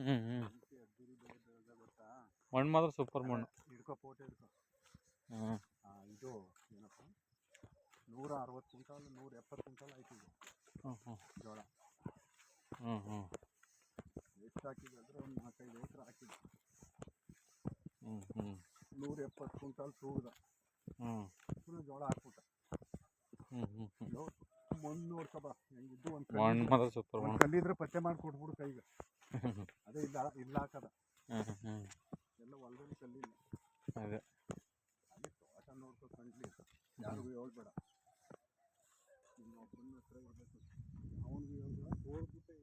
ಹ್ಞೂ ಹ್ಞೂ ಮಣ್ಣು ಮಾತ್ರ ಸೂಪರ್ ಮಣ್ಣು. ಹಿಡ್ಕೋ ಫೋಟೋ ಹಿಡ್ಕೋ. ಹ್ಞೂ ಇದು ಏನಪ್ಪ? ನೂರ ಅರವತ್ತು ಕ್ವಿಂಟಾಲ್ ನೂರ ಎಪ್ಪತ್ತು ಕ್ವಿಂಟಾಲ್ ಆಯ್ತು ಇದು. ಹ್ಞೂ ಹ್ಞೂ ಜೋಳ. ಹ್ಞೂ ಹ್ಞೂ ಎಷ್ಟು ಹಾಕಿದ್ವಿ ಅಂದರೆ ಒಂದು ನಾಲ್ಕೈದು ಎಕರೆ ಹಾಕಿದ್ವಿ. ಹ್ಞೂ ಹ್ಞೂ ನೂರ ಎಪ್ಪತ್ತು ಕ್ವಿಂಟಾಲ್ ತೂಗ್ದ. ಹ್ಞೂ ಪುನಃ ಜೋಳ ಹಾಕ್ಬಿಟ್ಟ. ಹ್ಞೂ ಹ್ಞೂ ಹ್ಞೂ ಮಣ್ಣು ನೋಡ್ಕೊಬ ಹೆಂಗಿದ್ದು ಒಂದು ಮಣ್ಣು ಮಾತ್ರ ಸೂಪರ್ ಮಣ್ಣು. ಕಲ್ಲಿದ್ರೆ ಪತ್ತೆ ಮಾಡಿ ಕೊಟ್ಬಿಡು ಕೈಗೆ. ಅದೇ ಇಲ್ಲ ಇಲ್ಲ ಹಾಕದ ಎಲ್ಲ ಹೊಲದಲ್ಲಿ ಕಲ್ಲಿಲ್ಲ. ಅದೇ. ಅದೇ ತೋಟ ನೋಡ್ಕೊ ಕಂಡ್ಲಿ. ಯಾರಿಗೂ ಹೇಳ್ಬೇಡ. ಇನ್ನೊಬ್ಬನ ಹತ್ರ ಇರಬೇಕು. ಅವನಿಗೆ ಹೇಳ್ಬೇಡ. ಹೋಗ್ಬಿಟ್ಟೆ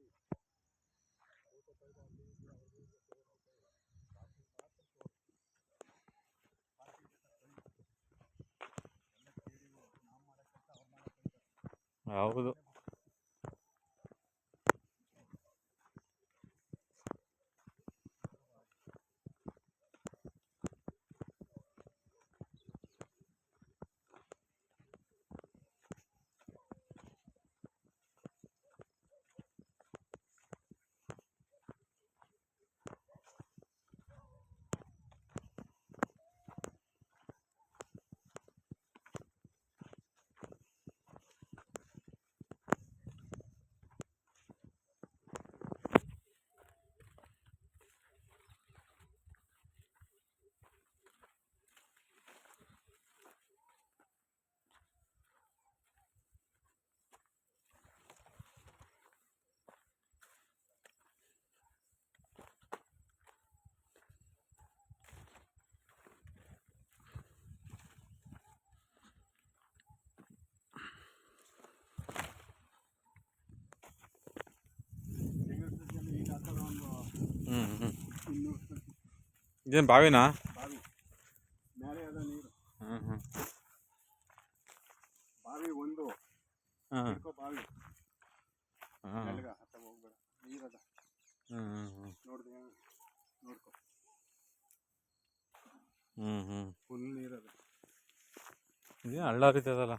ಹೌದು ಈಗ ಆ ಥರ ಒಂದು ಹ್ಞೂ ಹ್ಞೂ ಇನ್ನೂರು ವರ್ಷ ಇದೇನು ಬಾವಿನಾ? ಬಾವಿ. ಅದ ನೀರು. ಹ್ಞೂ ಹ್ಞೂ ಬಾವಿ ಒಂದು. ಹಾಂ ಬಾವಿ. ಹಾಂ ಹೋಗ್ಬೇಡ. ನೀರದ ಹ್ಞೂ ಹ್ಞೂ ನೋಡಿದೆ ನೋಡ್ಕೊ. ಹ್ಞೂ ಹ್ಞೂ ಫುಲ್ ನೀರದ ಇದೇನು ಹಳ್ಳ ರೀತಿ ನೀರು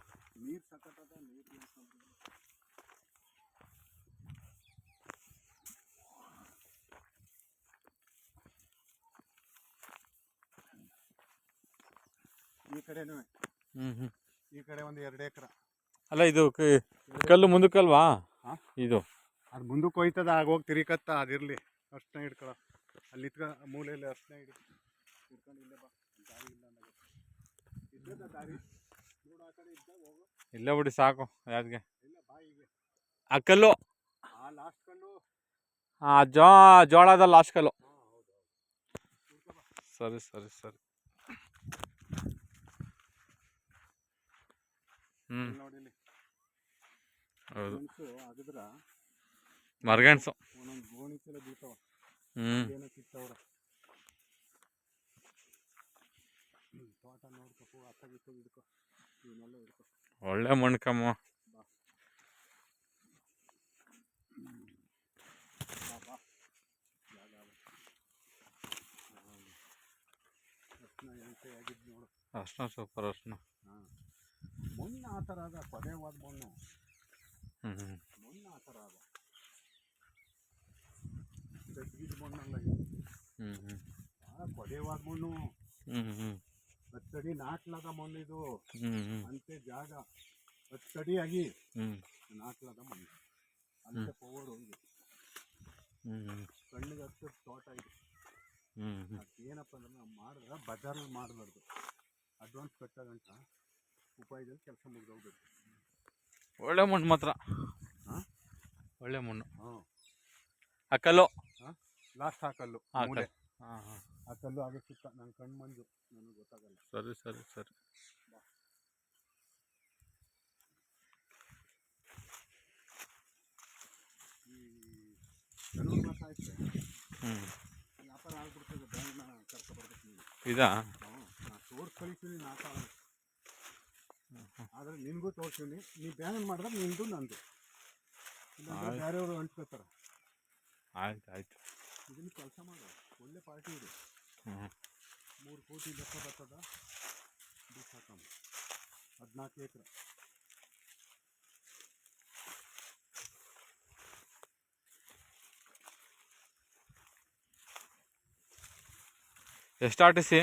ಈ ಕಡೆನೂ ಹ್ಞೂ ಹ್ಞೂ ಈ ಕಡೆ ಒಂದು ಎರಡು ಎಕರೆ. ಅಲ್ಲ ಇದು ಕ- ಕಲ್ಲು ಮುಂದಕ್ಕಲ್ವಾ? ಹಾ? ಇದು. ಅದು ಮುಂದಕ್ಕೆ ಹೋಯ್ತದ ಆಗ ಹೋಗಿ ತಿರಿಕತ್ತ ಅದಿರಲಿ ಅಷ್ಟನ್ನ ಹಿಡ್ಕೊಳ ಅಲ್ಲಿ ಇತ್ಕ ಮೂಲೆಯಲ್ಲಿ ಅಷ್ಟನ್ನ ಹಿಡಿ. ಹಿಡ್ಕೊಂಡು ಇಲ್ಲೇ ಬಾ. ದಾರಿ ಇಲ್ಲ ಅನ್ನೋದು. ಇದ್ದದ ದಾರಿ. ನೋಡು ಆ ಕಡೆ ಇದ್ದ ಹೋಗು. ಇಲ್ಲೇ ಬಿಡಿ ಸಾಕು ಯಾವ್ದಿಗೆ ಇಲ್ಲ ಬಾಯಿಗೆ ಆ ಕಲ್ಲು. ಆ ಲಾಸ್ಟ್ ಕಲ್ಲು. ಆ ಜೋ ಜೋಳದ ಲಾಸ್ಟ್ ಕಲ್ಲು. ಸರಿ ಸರಿ ಸರಿ. ಹ್ಞೂ ಇಲ್ಲಿ ನೋಡಿ ಇಲ್ಲಿ. ಹೌದು. ಮೆಣಸು ಅಗದ್ರ ಮರ್ಗೆಣ್ಸು ಒಂದೊಂದು ಗೋಣಿ ಚೀಲ ಬೀಳ್ತಾವ. ಹ್ಞೂ ಏನೋ ಕಿತ್ತವ್ರ. ತೋಟ ಹಿಡ್ಕೊ ಇವನ್ನೆಲ್ಲ ಹಿಡ್ಕೊ. ಒಳ್ಳೆ ಮಣ್ಣು ಕಮ್ಮ ಅರ್ಶಿನ ಸೂಪರ್ ಅರ್ಶಿನ ಮಣ್ಣು ಆ ಥರ ಅದ ಕೊದೆವಾದ ಮಣ್ಣು ಮೊನ್ನೆ ಮಣ್ಣು ಆ ಥರ ಅದ ತೆಗ್ಗಿದ ಮಣ್ಣಲ್ಲ ಇದು. ಭಾಳ ಕೊದೆವಾದ ಮಣ್ಣು ಹತ್ತಡಿ ನಾಟ್ಲದ ಮಣ್ಣು ಇದು. ಅಂತೆ ಜಾಗ. ಹತ್ತಡಿ ಆಗಿ ನಾಟ್ಲದ ಮಣ್ಣು. ಅಂತೆ ಪವರ್ ಹೋಗಿ ಕಣ್ಣಿಗೆ ಹತ್ತದ ತೋಟ ಇದೆ. ಏನಪ್ಪ ಅಂದ್ರೆ ನಾವು ಮಾಡಿದ್ರೆ ಬಜಾರಲ್ಲಿ ಮಾಡಬಾರ್ದು. ಅಡ್ವಾನ್ಸ್ ಕಟ್ಟೋಗಂಟ ಉಪಾಯದಲ್ಲಿ ಕೆಲಸ ಮುಗಿದೋಗ್ಬೇಕು ಒಳ್ಳೆ ಮಣ್ಣು ಮಾತ್ರ. ಹಾಂ? ಒಳ್ಳೆ ಮಣ್ಣು. ಹಾಂ. ಆ ಕಲ್ಲು? ಲಾಸ್ಟ್ ಹಾಕಲ್ಲು ಆ ಕಲ್ಲು ಹಾಂ ಹಾಂ. ಆ ಕಲ್ಲು ಆಗ ಸುತ್ತ ನನ್ನ ಕಣ್ಣು ಮಂಜು ನನಗೆ ಗೊತ್ತಾಗಲ್ಲ. ಸರಿ ಸರಿ ಸರಿ. ಹ್ಞೂ ವ್ಯಾಪಾರ ಆಗ್ಬಿಡ್ತದೆ ಬ್ಯಾಂಕ್ನ ಕರ್ಕೊಬರ್ಬೇಕು ನೀವು. ಇದಾ? ತೋರ್ಸಿ ನಾಲ್ಕು ಆದರೆ ನಿನಗೂ ತೋರಿಸ್ತೀನಿ ನೀ ಬ್ಯಾಂಕ್ ಮಾಡಿದ್ರೆ ನಿಂದು ನಂದು. ಇಲ್ಲಾಂದ್ರೆ. ಬೇರೆಯವರು ಅಂಟ್ಕೋತಾರೆ ಆಯ್ತು ಆಯ್ತು. ಇದನ್ನು ಕೆಲಸ ಮಾಡು. ಒಳ್ಳೆ ಪಾರ್ಟಿ ಇದೆ. ಮೂರು ಕೋಟಿ ಲೆಕ್ಕ ಬರ್ತದ. ಬಿಸಾಕಮ್ಮ ಹದಿನಾಲ್ಕು ಎಕರೆ. ಎಷ್ಟು ಆರ್ ಟಿ ಸಿ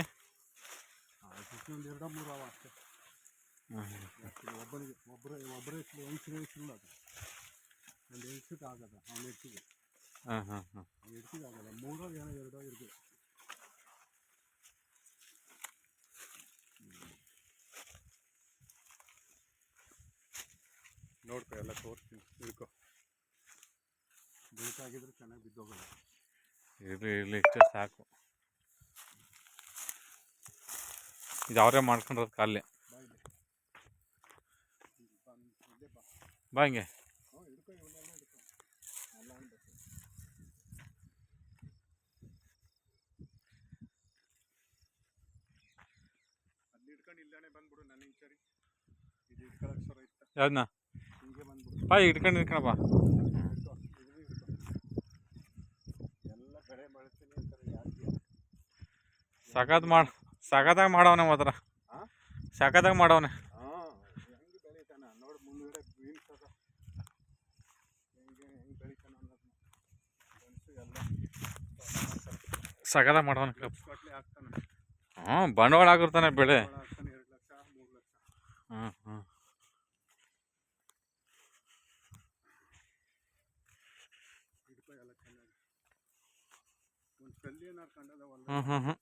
ಒಂದು ಎರಡು ಮೂರು ಅವ ಅಷ್ಟೇ. ಒಬ್ಬನಿಗೆ ಒಬ್ಬರೇ ಒಬ್ಬರೇ ಹೆಂಗ್ಸಿಗೆ ಇಲ್ಲ ಅದು ಒಂದು ಹೆಂಗ್ಸಿಗೆ ಆಗದ ಅವ್ನು ಹೆಂಗ್ಸಿಗೆ ಹಾಂ ಹಾಂ ಹಾಂ ಅವ್ನ ಆಗಲ್ಲ. ಮೂರೋ ಏನೋ ಎರಡೋ ಇರ್ಬೇಕು. ನೋಡ್ಕೊ ಎಲ್ಲ ತೋರಿಸ್ತೀನಿ. ಹಿಡ್ಕೊ ಬೇಕಾಗಿದ್ರೆ ಚೆನ್ನಾಗಿ ಬಿದ್ದೋಗಲ್ಲ. ಇರಲಿ ಇರಲಿ ಇಷ್ಟೇ ಸಾಕು. ಇದು ಅವರೇ ಮಾಡ್ಕೊಂಡಿರೋದು ಕಾಲೇ ಬಾ ಇಲ್ಲಿ ಬಂದು ಇಲ್ಲೇ ಬಾ ಬಾ ಹಿಂಗೆ ಹ್ಞೂ ಹಿಡ್ಕೊ ಇವನ್ನೆಲ್ಲ ಹಿಡ್ಕೊ ಅಲ್ಲ ಅನ್ಬೇಕು ಅಲ್ಲಿ ಹಿಡ್ಕೊಂಡು ಇಲ್ಲೇ ಬಂದ್ಬಿಡು ನನ್ನ ಹಿಂಚರಿ ಇದು ಹಿಡ್ಕೊಳಕ್ ಯಾವ್ದನ್ನ ಹಿಂಗೆ. ಬಂದ್ಬಿಡು ಬಾ ಇಟ್ಕೊಂಡು ಯಾಕೆ? ಸಖತ್ ಮಾಡ ಸಖತ್ತಾಗಿ ಮಾಡವನೆ ಮಾತ್ರ? ಸಖತ್ತಾಗಿ ಮಾಡವನೆ ಹಾಂ ಹೆಂಗೆ ಬೆಳಿತಾನ ನೋಡಿ ಮುಂದ್ಗಡೆ ಬೀನ್ಸ್ ಅದ ಹೆಂಗೆ ಹೆಂಗೆ ಬೆಳಿತಾನ ಅನ್ನೋದನ್ನ ಗಂಟು ಎಲ್ಲ ಸಖತ್ತಾಗಿ ಮಾಡವನೆ ಕಪ್ ಗಟ್ಲೆ ಹಾಕ್ತಾನೆ ಹ್ಞೂ ಬಂಡವಾಳ ಆಗಿರ್ತಾನೆ ಬೆಳೆ ಬಂಡವಾಳ ಹಾಕ್ತಾನೆ ಎರಡು ಲಕ್ಷ ಮೂರು ಲಕ್ಷ ಹ್ಞೂ ಹ್ಞೂ ಮಾಡೋಣ ಎಲ್ಲ ಬಂಡವಾಳ ಆಗಿರ್ತಾನೆ ಬೆಳೆ. ಏನಾರು ಕಂಡದವಲ್ಲ ಹ್ಞೂ ಹ್ಞೂ ಹ್ಞೂ